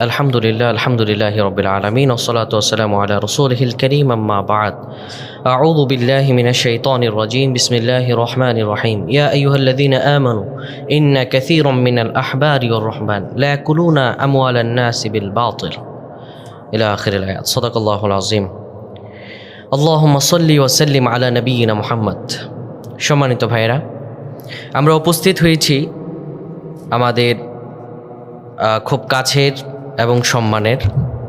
الحمد لله الحمد لله رب العالمين والصلاة والسلام على رسوله الكريم أما بعد أعوذ بالله من الشيطان الرجيم بسم الله الرحمن الرحيم يا أيها الذين آمنوا إن كثيرا من الأحبار والرهبان لا يأكلون أموال الناس بالباطل إلى آخر الآيات صدق الله العظيم اللهم صل وسلم على نبينا محمد সম্মানিত ভাইরা আমরা উপস্থিত হয়েছি আমাদের আহ, খুব কাছের এবং সম্মানের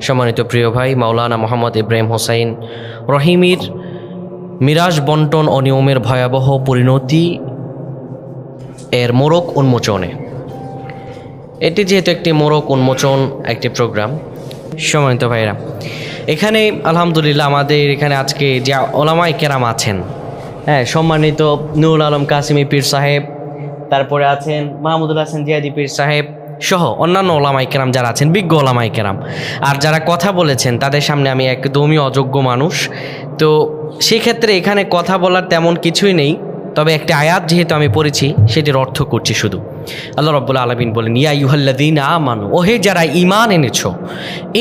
সম্মানিত প্রিয় ভাই মাওলানা মোহাম্মদ ইব্রাহিম হোসাইন রহিমির মিরাজ বন্টন অনিয়মের ভয়াবহ পরিণতি এর মোড়ক উন্মোচনে। এটি যেহেতু একটি মোড়ক উন্মোচন, একটি প্রোগ্রাম, সম্মানিত ভাইরা এখানে আলহামদুলিল্লাহ আমাদের এখানে আজকে যে ওলামাই কেরাম আছেন হ্যাঁ সম্মানিত নুরুল আলম কাসিমি পীর সাহেব, তারপরে আছেন মাহমুদুল হাসান জিয়াদি পীর সাহেব সহ অন্যান্য ওলামাই কেরাম যারা আছেন, বিজ্ঞ ওলামাই কেরাম। আর যারা কথা বলেছেন, তাদের সামনে আমি একদমই অযোগ্য মানুষ। তো সেক্ষেত্রে এখানে কথা বলার তেমন কিছুই নেই। তবে একটি আয়াত যেহেতু আমি পড়েছি, সেটির অর্থ করছি শুধু। আল্লাহ রব্বুল আলমিন বলেন, ইয়া ইউহাল্লাদিন আমানু ওহে যারা ইমান এনেছো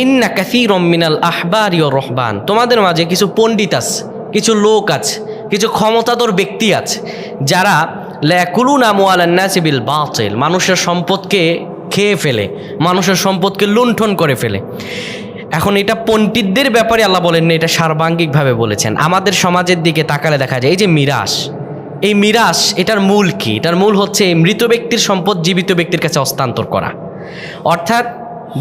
ইন্না কাসির মিনাল আহবার ইয় রহবান তোমাদের মাঝে কিছু পণ্ডিত আছে, কিছু লোক আছে, কিছু ক্ষমতাধর ব্যক্তি আছে, যারা ল্যাকুলুন আমুয়ালান্নাসিবিল বাতিল মানুষের সম্পদকে খেয়ে ফেলে, মানুষের সম্পদকে লুণ্ঠন করে ফেলে। এখন এটা পণ্ডিতদের ব্যাপারে আল্লাহ বলেন না, এটা সার্বাঙ্গিকভাবে বলেছেন। আমাদের সমাজের দিকে তাকালে দেখা যায়, এই যে মিরাস, এই মিরাস, এটার মূল কি? এটার মূল হচ্ছে মৃত ব্যক্তির সম্পদ জীবিত ব্যক্তির কাছে হস্তান্তর করা। অর্থাৎ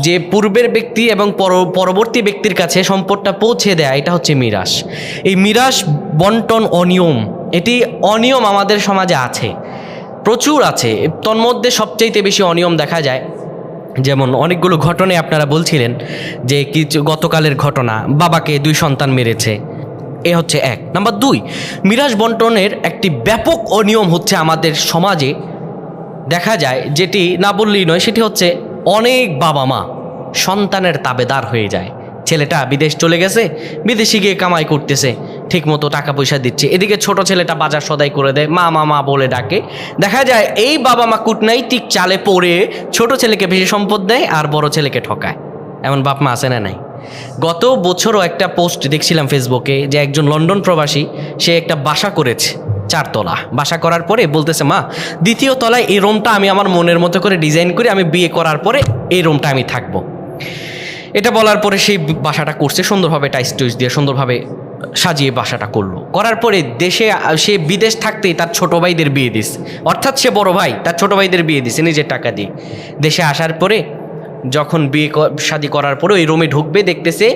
যে পূর্বের ব্যক্তি এবং পর- পরবর্তী ব্যক্তির কাছে সম্পদটা পৌঁছে দেয়া, এটা হচ্ছে মিরাস। এই মিরাস বন্টন অনিয়ম, এটি অনিয়ম আমাদের সমাজে আছে। প্রচুর আছে। তন্মধ্যে সবচাইতে বেশি অনিয়ম দেখা যায়, যেমন অনেকগুলো ঘটনায় আপনারা বলছিলেন যে কিছু গতকালের ঘটনা, বাবাকে দুই সন্তান মেরেছে, এ হচ্ছে এক। নাম্বার দুই, মিরাজ বন্টনের একটি ব্যাপক অনিয়ম হচ্ছে আমাদের সমাজে দেখা যায়, যেটি না বললেই নয়, সেটি হচ্ছে অনেক বাবা মা সন্তানের তাবেদার হয়ে যায়। ছেলেটা বিদেশ চলে গেছে, বিদেশে গিয়ে কামাই করতেছে ঠিকমতো টাকা পয়সা দিচ্ছে। এদিকে ছোট ছেলেটা বাজার সদাই করে দেয়, মা মা মা বলে ডাকে। দেখা যায় এই বাবা মা কূটনৈতিক চালে পড়ে ছোট ছেলেকে বেশি সম্পদ দেয় আর বড় ছেলেকে ঠকায়। এমন বাপ মা আছে না নাই? গত বছরও একটা পোস্ট দেখছিলাম ফেসবুকে যে একজন লন্ডন প্রবাসী, সে একটা বাসা করেছে, চারতলা। বাসা করার পরে বলতেছে, মা, দ্বিতীয় তলায় এই রুমটা আমি আমার মনের মতো করে ডিজাইন করে আমি বিয়ে করার পরে এই রুমটা আমি থাকব। এটা বলার পরে সেই বাসাটা করছে, সুন্দরভাবে টাইস টুইস দিয়ে সুন্দরভাবে সাজিয়ে বাসাটা করল। করার পরে দেশে, সে বিদেশ থাকতেই তার ছোট ভাইদের বিয়ে দিস। অর্থাৎ সে বড় ভাই, তার ছোট ভাইদের বিয়ে দিছে নিজের টাকা দিয়ে। দেশে আসার পরে, যখন বিয়ে শাদি করার পরে ওই রুমে ঢুকবে, দেখতেছে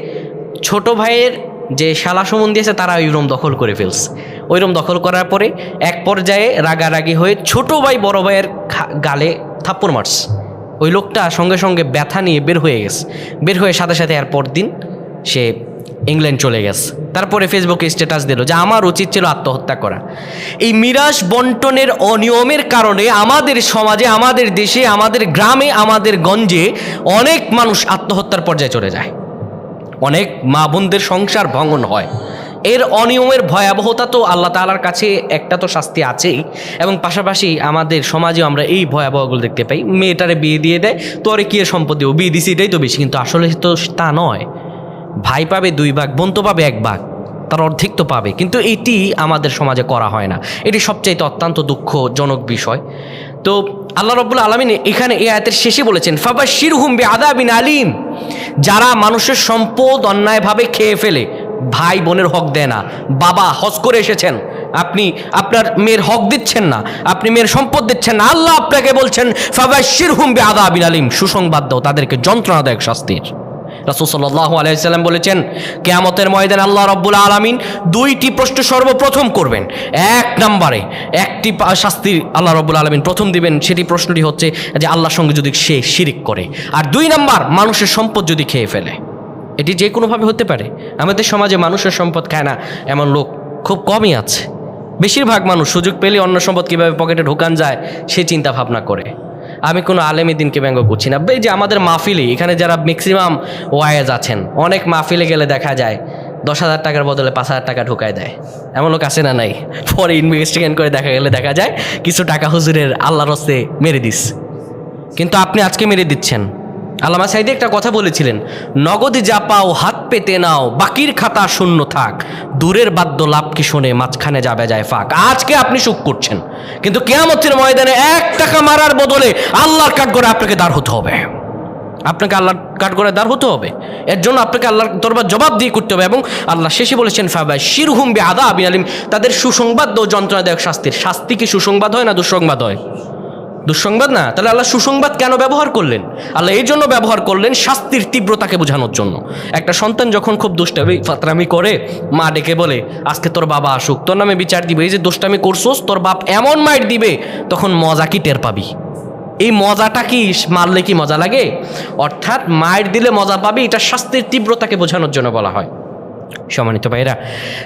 ছোট ভাইয়ের যে শালা সমন দিয়েছে তারা ওই রুম দখল করে ফেলছে। ওই রুম দখল করার পরে এক পর্যায়ে রাগারাগি হয়ে ছোট ভাই বড় ভাইয়ের গালে থাপ্পড় মারছে। ওই লোকটা সঙ্গে সঙ্গে ব্যথা নিয়ে বের হয়ে গেছে। বের হয়ে সাথে সাথে আর পরদিন সে ইংল্যান্ড চলে গেছে। তারপরে ফেসবুকে স্ট্যাটাস দিল যে আমার উচিত ছিল আত্মহত্যা করা। এই মিরাস বন্টনের অনিয়মের কারণে আমাদের সমাজে, আমাদের দেশে, আমাদের গ্রামে, আমাদের গঞ্জে অনেক মানুষ আত্মহত্যার পর্যায়ে চলে যায়। অনেক মা বোনদের সংসার ভঙ্গন হয়। এর অনিয়মের ভয়াবহতা তো আল্লাহ তালার কাছে একটা তো শাস্তি আছেই এবং পাশাপাশি আমাদের সমাজেও আমরা এই ভয়াবহগুলো দেখতে পাই। মেয়েটারে বিয়ে দিয়ে দেয়, তোরে কি সম্পদ দেবো বিয়ে দিছি, এটাই তো বেশি। কিন্তু আসলে তো তা নয়। ভাই পাবে দুই ভাগ, বোন তো পাবে এক ভাগ, তার অর্ধেক তো পাবে। কিন্তু এটি আমাদের সমাজে করা হয় না। এটি সবচাইতে অত্যন্ত দুঃখজনক বিষয়। তো আল্লাহ রব্বুল আলমিন এখানে এই আয়াতের শেষে বলেছেন ফাবা শিরহুম বে আদাবিন আলিম যারা মানুষের সম্পদ অন্যায়ভাবে খেয়ে ফেলে, ভাই বোনের হক দেয় না। বাবা, হজ করে এসেছেন। আপনি, আপনার মেয়ের হক দিচ্ছেন না। আপনি মেয়ের সম্পদ দিচ্ছেন না। আল্লাহ আপনাকে বলছেন ফাবা শিরহুম বে আদাবিন আলিম সুসংবাদ দাও, তাদেরকে যন্ত্রণাদায়ক শাস্তির। রাসুল সাল্লাহ আলাইসাল্লাম বলেছেন, কেয়ামতের ময়দান আল্লাহ রব্বুল আলমিন দুইটি প্রশ্ন সর্বপ্রথম করবেন। এক নম্বরে একটি শাস্তি আল্লাহ রব্বুল আলমিন প্রথম দিবেন, সেটি প্রশ্নটি হচ্ছে যে আল্লাহর সঙ্গে যদি সে শিরিক করে। আর দুই নাম্বার, মানুষের সম্পদ যদি খেয়ে ফেলে। এটি যে কোনোভাবে হতে পারে। আমাদের সমাজে মানুষের সম্পদ খায় না, এমন লোক খুব কমই আছে। বেশিরভাগ মানুষ সুযোগ পেলে অন্য সম্পদ কীভাবে পকেটে ঢোকান যায়, সে চিন্তা ভাবনা করে। আমি কোনো আলেমী দিনকে ব্যঙ্গ করছি না। এই যে আমাদের মাহফিলে এখানে যারা ম্যাক্সিমাম ওয়াইজ আছেন, অনেক মাহফিলে গেলে দেখা যায় দশ হাজার টাকার বদলে পাঁচ হাজার টাকা ঢুকায় দেয়। এমন লোক আছে না নাই? পরে ইনভেস্টিগেশন করে দেখা গেলে দেখা যায় কিছু টাকা হুজুরের আল্লাহর হস্তে মেরে দিস। কিন্তু আপনি আজকে মেরে দিচ্ছেন। আল্লামা সাইদি একটা কথা বলেছিলেন, নগদে যা পাও হাত পেতে নাও, বাকির খাতা শূন্য থাক। দূরের বাদ্য লাভ কি শোনে মাঝখানে যাবে যায় ফাঁক। আজকে আপনি সুখ করছেন। কিন্তু কেয়ামতের ময়দানে এক টাকা মারার বদলে আল্লাহর কাঠ করে আপনাকে দাঁড় হতে হবে। আপনাকে আল্লাহর কাঠ করে দাঁড় হতে হবে। এর জন্য আপনাকে আল্লাহর দরবার জবাব দিয়ে করতে হবে এবং আল্লাহ শেষে বলেছেন ফাবাই শিরহুম বে আদা আবিন আলিম। তাদের সুসংবাদ ও যন্ত্রণাদায়ক শাস্তির। শাস্তি কি সুসংবাদ হয় না দুঃসংবাদ হয়? দুঃসংবাদ না? তাহলে আল্লাহ সুসংবাদ কেন ব্যবহার করলেন? আল্লাহ এই জন্য ব্যবহার করলেন শাস্তির তীব্রতাকে বোঝানোর জন্য। একটা সন্তান যখন খুব দুষ্টামি, ফাতরামি করে, মা ডেকে বলে, আজকে তোর বাবা আসুক, তোর নামে বিচার দিবে, এই যে দুষ্টামি করছোস, তোর বাপ এমন মাইট দিবে, তখন মজা কি টের পাবি? এই মজাটা কি? মারলে কি মজা লাগে? অর্থাৎ মায়ের দিলে মজা পাবি, এটা শাস্তির তীব্রতাকে বোঝানোর জন্য বলা হয়। সম্মানিত ভাইরা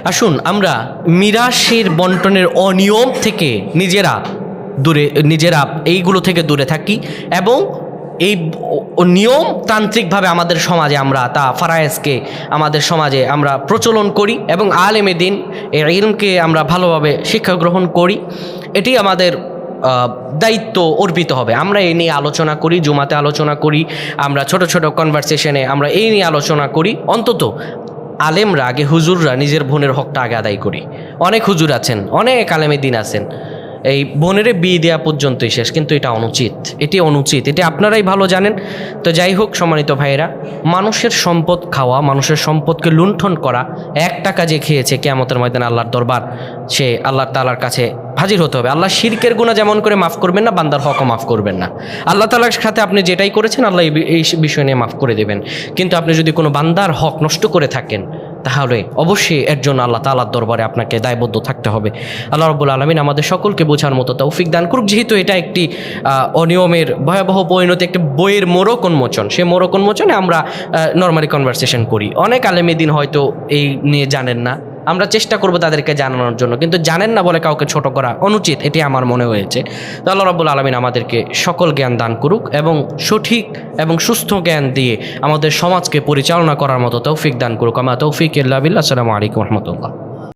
আসুন আমরা মিরাশের বন্টনের অনিয়ম থেকে নিজেরা দূরে, নিজেরা এইগুলো থেকে দূরে থাকি এবং এই ব- নিয়ম তান্ত্রিকভাবে আমাদের সমাজে আমরা তা ফারায়েজকে, আমাদের সমাজে আমরা প্রচলন করি এবং আলেমে দিন এই ইলমকে আমরা ভালোভাবে শিক্ষা গ্রহণ করি। এটি আমাদের দায়িত্ব অর্পিত হবে। আমরা এই নিয়ে আলোচনা করি, জুমাতে আলোচনা করি, আমরা ছোট ছোট কনভারসেশনে আমরা এই নিয়ে আলোচনা করি। অন্তত আলেমরা আগে হুজুররা নিজের বোনের হকটা আগে আদায় করি। অনেক হুজুর আছেন, অনেক আলেমে দিন আছেন। এই বোনের বিয়ে দেওয়া পর্যন্তই শেষ, কিন্তু এটা অনুচিত। এটি অনুচিত। এটি আপনারাই ভালো জানেন। তো যাই হোক, সম্মানিত ভাইয়েরা, মানুষের সম্পদ খাওয়া, মানুষের সম্পদকে লুণ্ঠন করা, এক টাকা যে খেয়েছে কেয়ামতের ময়দানে আল্লাহর দরবার, সে আল্লাহ তালার কাছে হাজির হতে হবে। আল্লাহ শিরকের গুণা যেমন করে মাফ করবেন না, বান্দার হকও মাফ করবেন না। আল্লাহ তালার সাথে আপনি যেটাই করেছেন, আল্লাহ এই এই বিষয় নিয়ে মাফ করে দেবেন। কিন্তু আপনি যদি কোনো বান্দার হক নষ্ট করে থাকেন তাহলে অবশ্যই এর জন্য আল্লাহ তালার দরবারে আপনাকে দায়বদ্ধ থাকতে হবে। আল্লাহ রব্বুল আলমিন আমাদের সকলকে বোঝার মতো তৌফিক দান করুক। যেহেতু এটা একটি অনিয়মের ভয়াবহ পরিণতি, একটি বইয়ের মোরক উন্মোচন। সে মোরক উন্মোচনে আমরা নর্মালি কনভারসেশন করি। অনেক আলেমেদিন হয়তো এই নিয়ে জানেন না। আমরা চেষ্টা করব তাদেরকে জানানোর জন্য। কিন্তু জানেন না বলে কাউকে ছোট করা অনুচিত, এটি আমার মনে হয়েছে। তো আল্লাহ রব্বুল আলমিন আমাদেরকে সকল জ্ঞান দান করুক এবং সঠিক এবং সুস্থ জ্ঞান দিয়ে আমাদের সমাজকে পরিচালনা করার মতো তৌফিক দান করুক। আমরা তৌফিক ইল্লা বিল্লাহ। আসসালামু আলাইকুম রহমতুল্লাহ।